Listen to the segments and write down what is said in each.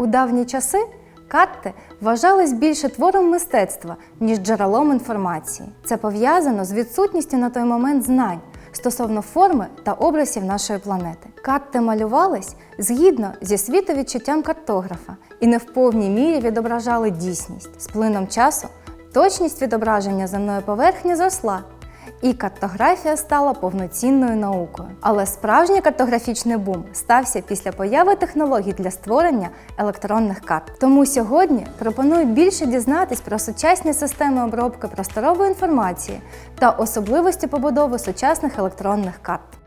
У давні часи карти вважались більше твором мистецтва, ніж джерелом інформації. Це пов'язано з відсутністю на той момент знань стосовно форми та образів нашої планети. Карти малювались згідно зі світовідчуттям картографа і не в повній мірі відображали дійсність. З плином часу точність відображення земної поверхні зросла. І картографія стала повноцінною наукою. Але справжній картографічний бум стався після появи технологій для створення електронних карт. Тому сьогодні пропоную більше дізнатись про сучасні системи обробки просторової інформації та особливості побудови сучасних електронних карт.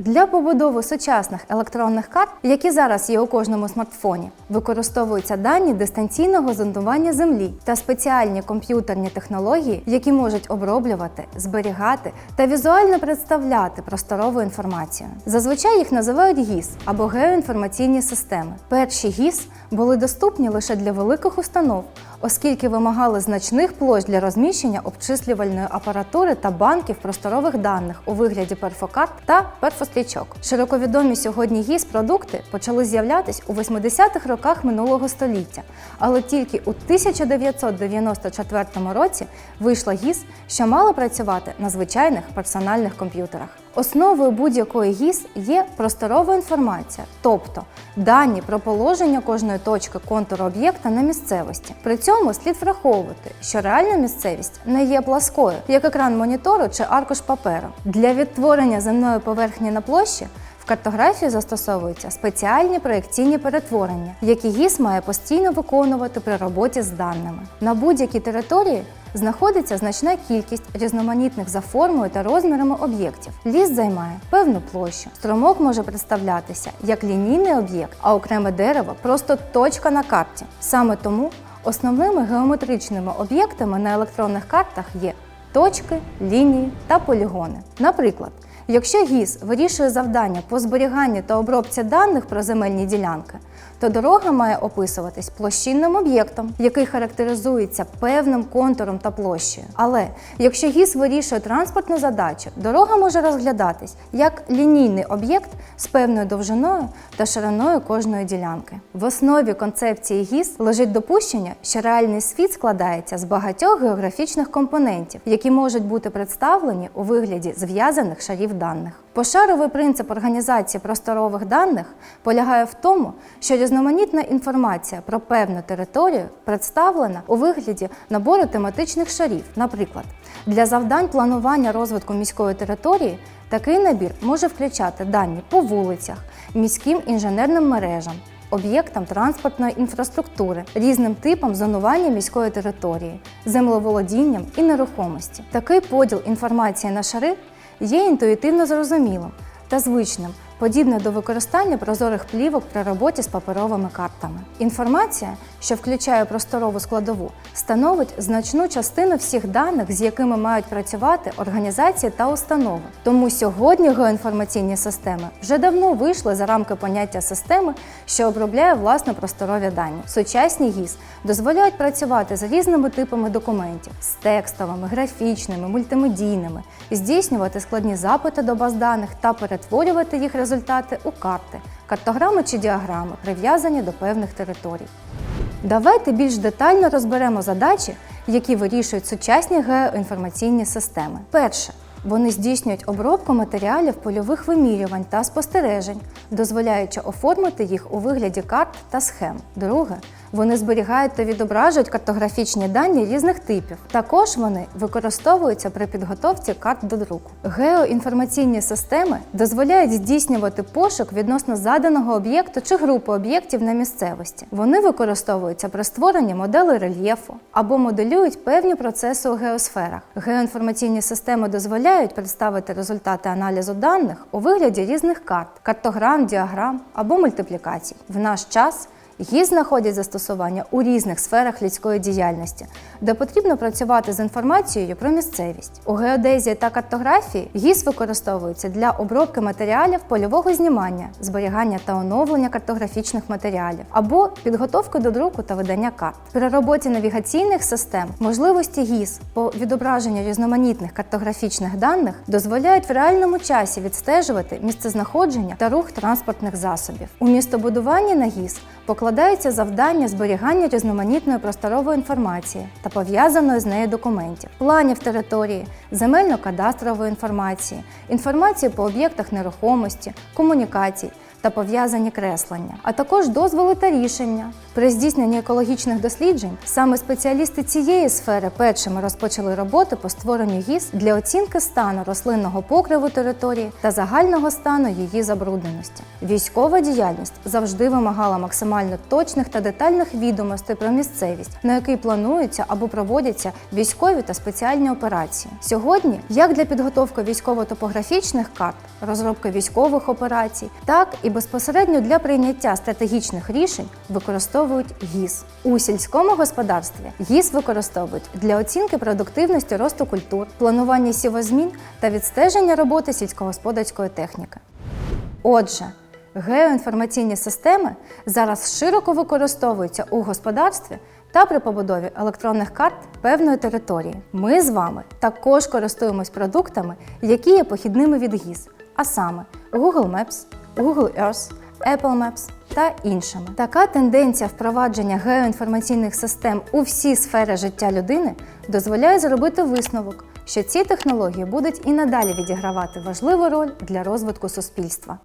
Для побудови сучасних електронних карт, які зараз є у кожному смартфоні, використовуються дані дистанційного зондування Землі та спеціальні комп'ютерні технології, які можуть оброблювати, зберігати та візуально представляти просторову інформацію. Зазвичай їх називають ГІС або геоінформаційні системи. Перші ГІС були доступні лише для великих установ, оскільки вимагали значних площ для розміщення обчислювальної апаратури та банків просторових даних у вигляді перфокарт та перфострічок. Широковідомі сьогодні гіс продукти почали з'являтись у 80-х роках минулого століття, але тільки у 1994 році вийшла гіс, що мала працювати на звичайних персональних комп'ютерах. Основою будь-якої ГІС є просторова інформація, тобто дані про положення кожної точки контуру об'єкта на місцевості. При цьому слід враховувати, що реальна місцевість не є пласкою, як екран монітору чи аркуш паперу. Для відтворення земної поверхні на площі картографії застосовуються спеціальні проєкційні перетворення, які ГІС має постійно виконувати при роботі з даними. На будь-якій території знаходиться значна кількість різноманітних за формою та розмірами об'єктів. Ліс займає певну площу. Струмок може представлятися як лінійний об'єкт, а окреме дерево просто точка на карті. Саме тому основними геометричними об'єктами на електронних картах є точки, лінії та полігони. Наприклад, Якщо ГІС вирішує завдання по зберіганню та обробці даних про земельні ділянки, то дорога має описуватись площинним об'єктом, який характеризується певним контуром та площею. Але якщо ГІС вирішує транспортну задачу, дорога може розглядатись як лінійний об'єкт з певною довжиною та шириною кожної ділянки. В основі концепції ГІС лежить допущення, що реальний світ складається з багатьох географічних компонентів, які можуть бути представлені у вигляді зв'язаних шарів даних. Пошаровий принцип організації просторових даних полягає в тому, що різноманітна інформація про певну територію представлена у вигляді набору тематичних шарів. Наприклад, для завдань планування розвитку міської території такий набір може включати дані по вулицях, міським інженерним мережам. Об'єктам транспортної інфраструктури, різним типам зонування міської території, землеволодінням і нерухомості. Такий поділ інформації на шари є інтуїтивно зрозумілим та звичним, подібне до використання прозорих плівок при роботі з паперовими картами. Інформація, що включає просторову складову, становить значну частину всіх даних, з якими мають працювати організації та установи. Тому сьогодні геоінформаційні системи вже давно вийшли за рамки поняття системи, що обробляє власне просторові дані. Сучасні ГІС дозволяють працювати з різними типами документів з текстовими, графічними, мультимедійними, здійснювати складні запити до баз даних та перетворювати їх результати у карти, картограми чи діаграми, прив'язані до певних територій. Давайте більш детально розберемо задачі, які вирішують сучасні геоінформаційні системи. Перше. Вони здійснюють обробку матеріалів польових вимірювань та спостережень, дозволяючи оформити їх у вигляді карт та схем. Друге, вони зберігають та відображують картографічні дані різних типів. Також вони використовуються при підготовці карт до друку. Геоінформаційні системи дозволяють здійснювати пошук відносно заданого об'єкту чи групи об'єктів на місцевості. Вони використовуються при створенні моделей рельєфу або моделюють певні процеси у геосферах. Геоінформаційні системи дозволяють представити результати аналізу даних у вигляді різних карт, картограм, діаграм або мультиплікацій. В наш час ГІС знаходять застосування у різних сферах людської діяльності, де потрібно працювати з інформацією про місцевість. У геодезії та картографії ГІС використовується для обробки матеріалів польового знімання, зберігання та оновлення картографічних матеріалів або підготовки до друку та видання карт. При роботі навігаційних систем можливості ГІС по відображенню різноманітних картографічних даних дозволяють в реальному часі відстежувати місцезнаходження та рух транспортних засобів. У містобудуванні на ГІС покладається завдання зберігання різноманітної просторової інформації та пов'язаної з нею документів, планів території, земельно-кадастрової інформації, інформації по об'єктах нерухомості, комунікацій та пов'язані креслення, а також дозволи та рішення. При здійсненні екологічних досліджень саме спеціалісти цієї сфери першими розпочали роботи по створенню ГІС для оцінки стану рослинного покриву території та загального стану її забрудненості. Військова діяльність завжди вимагала максимально точних та детальних відомостей про місцевість, на якій плануються або проводяться військові та спеціальні операції. Сьогодні, як для підготовки військово-топографічних карт, розробки військових операцій, так і безпосередньо для прийняття стратегічних рішень використовують ГІС. У сільському господарстві ГІС використовують для оцінки продуктивності росту культур, планування сівозмін та відстеження роботи сільськогосподарської техніки. Отже, геоінформаційні системи зараз широко використовуються у господарстві та при побудові електронних карт певної території. Ми з вами також користуємось продуктами, які є похідними від ГІС, а саме Google Maps, Google Earth, Apple Maps та іншими. Така тенденція впровадження геоінформаційних систем у всі сфери життя людини дозволяє зробити висновок, що ці технології будуть і надалі відігравати важливу роль для розвитку суспільства.